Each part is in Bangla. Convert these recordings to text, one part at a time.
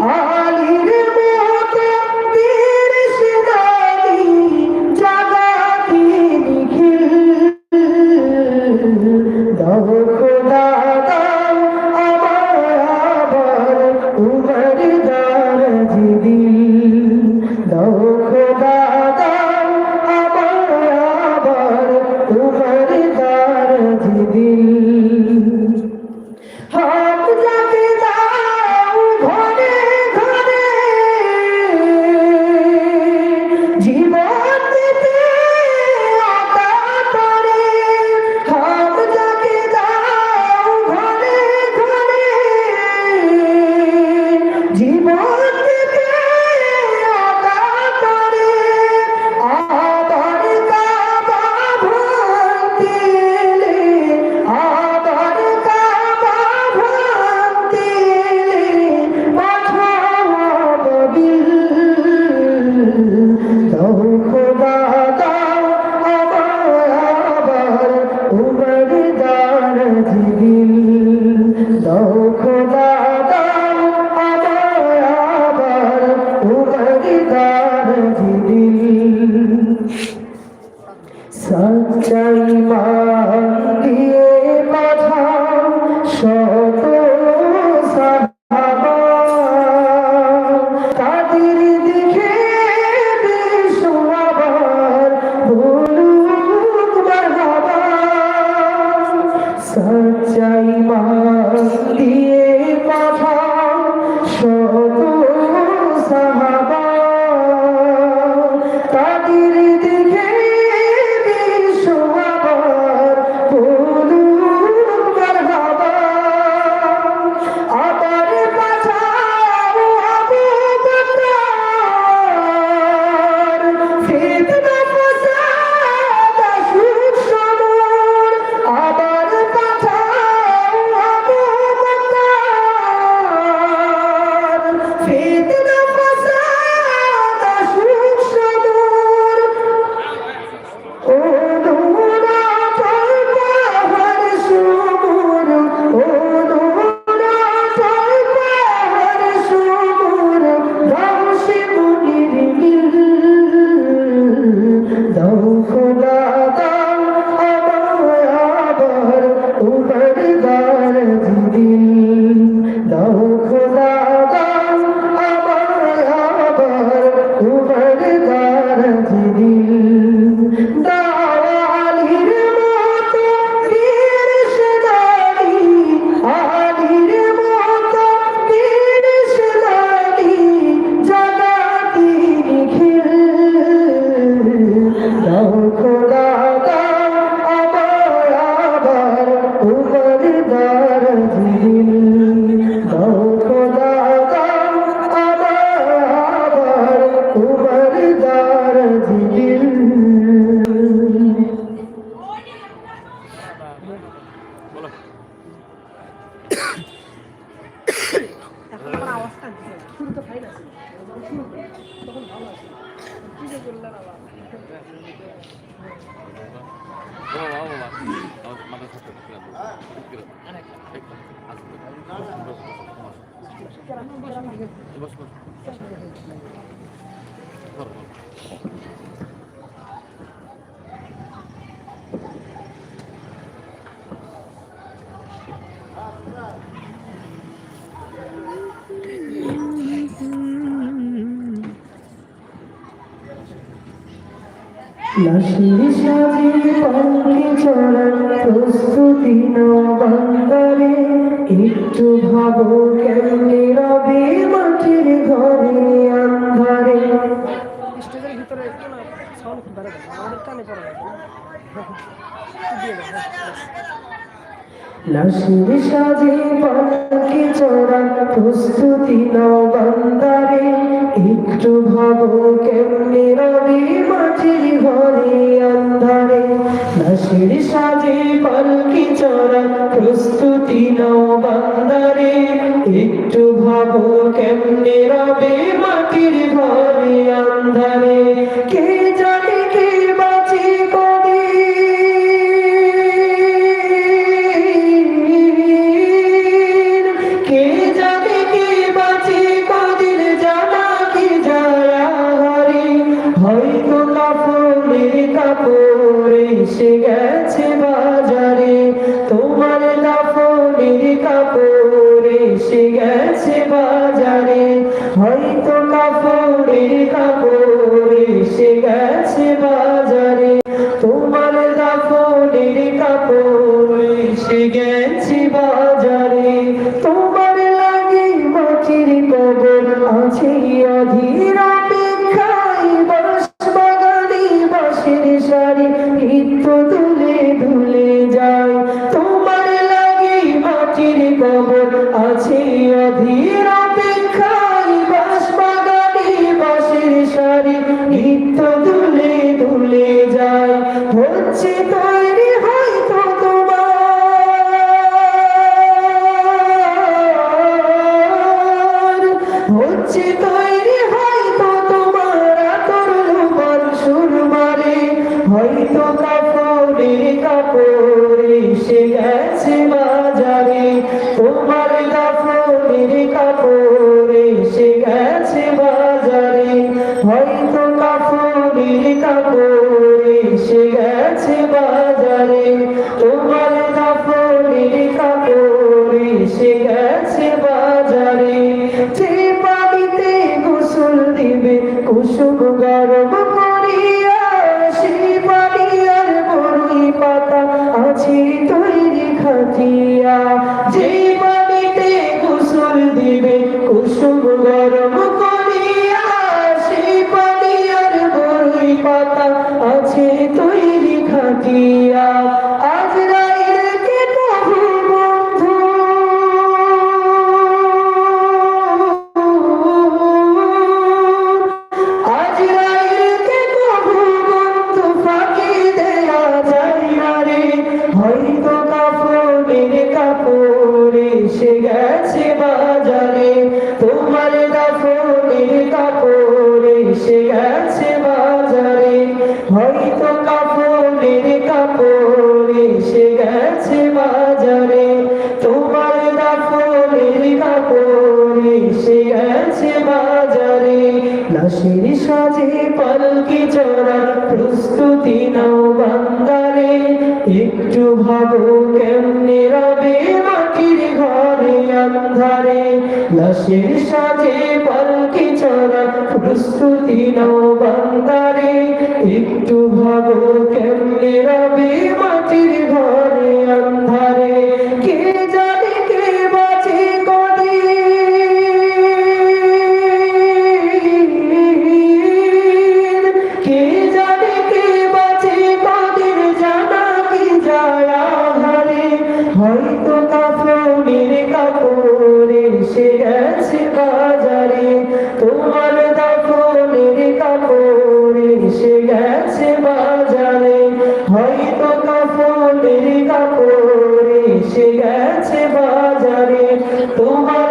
Oh. লাশির সাজির পাল্লি চড়ার প্রস্তুতি নবাঙ্গারে একটু ভাবো কেমনে ধরে দেন পড়ে সাজে পালকি চড়া প্রস্তুতি নাও একটু ভাবো কেমনে রবি মাঝির ঘরে সাজে চড়া প্রস্তুতি একটু রবি মাটির আন্ধারে? কাপড়ে কাপড়ে সে গেছে বাজারে। তোমার দাফনের কাপড় সে গেছে ঘৃত সেবা Yeah. চলার প্রস্তুতি নাও বান্দারে একটু ভাবো কেমনে রবে মাটির ঘরে আন্ধারে। লাশের সাজে পালকি চলার প্রস্তুতি নাও বান্দারে আছে বাজারে তোমার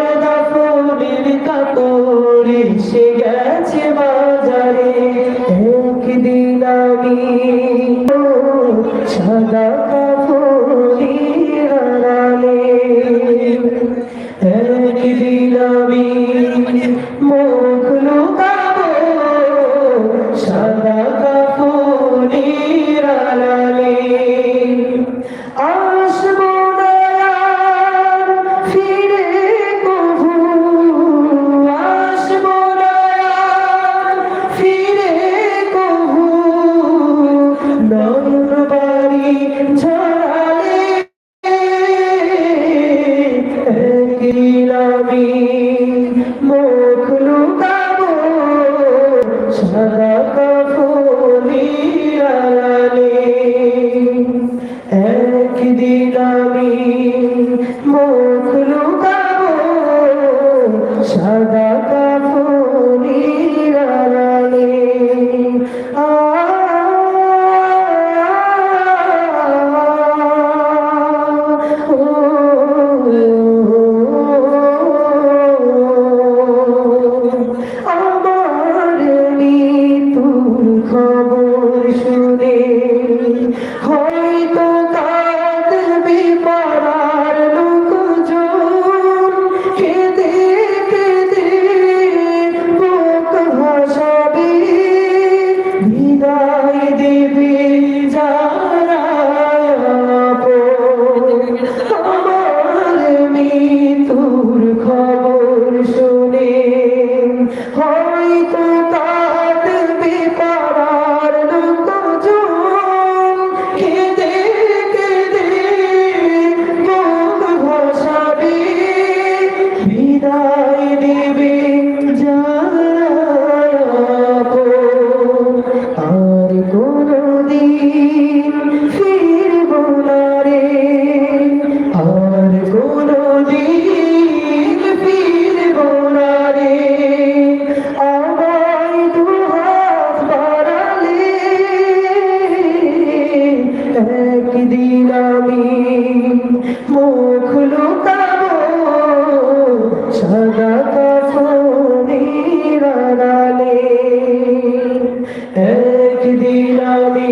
একদিন আমি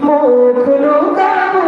মুখ লুকাবো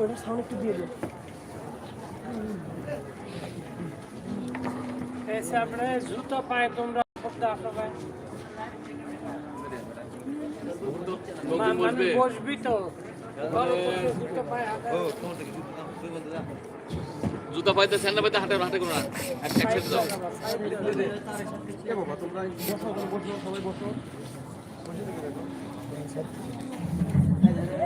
ওটা সাউন্ড একটু দিয়ে দিন এসে আপনি জুতো পায় তোমরা পড়তে আসো ভাই। মানে বসবি। তো। জুতা পাইতে স্যান্ডা পাইতে হাঁটে হাঁটে করো না।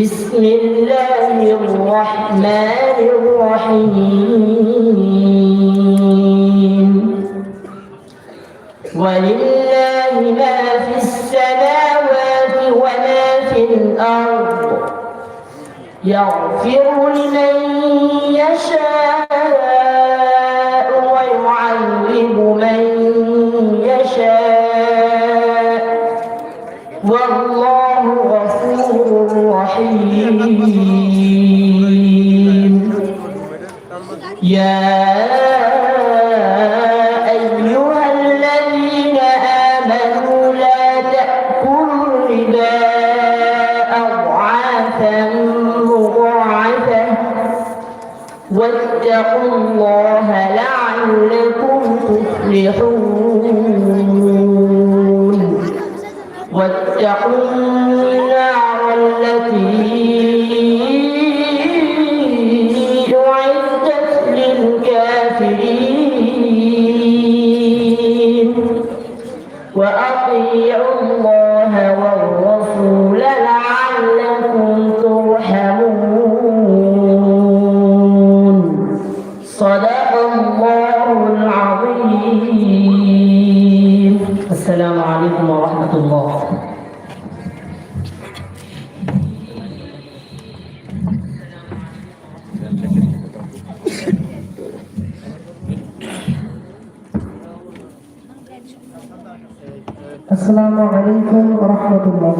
بسم الله الرحمن الرحيم. ولله ما في السماوات وما في الأرض. يغفر لمن يشاء ويعذب من يا أيها الذين آمنوا لا تأكلوا الربا أضعافا مضاعفة. واتقوا الله لعلكم تفلحون. واتقوا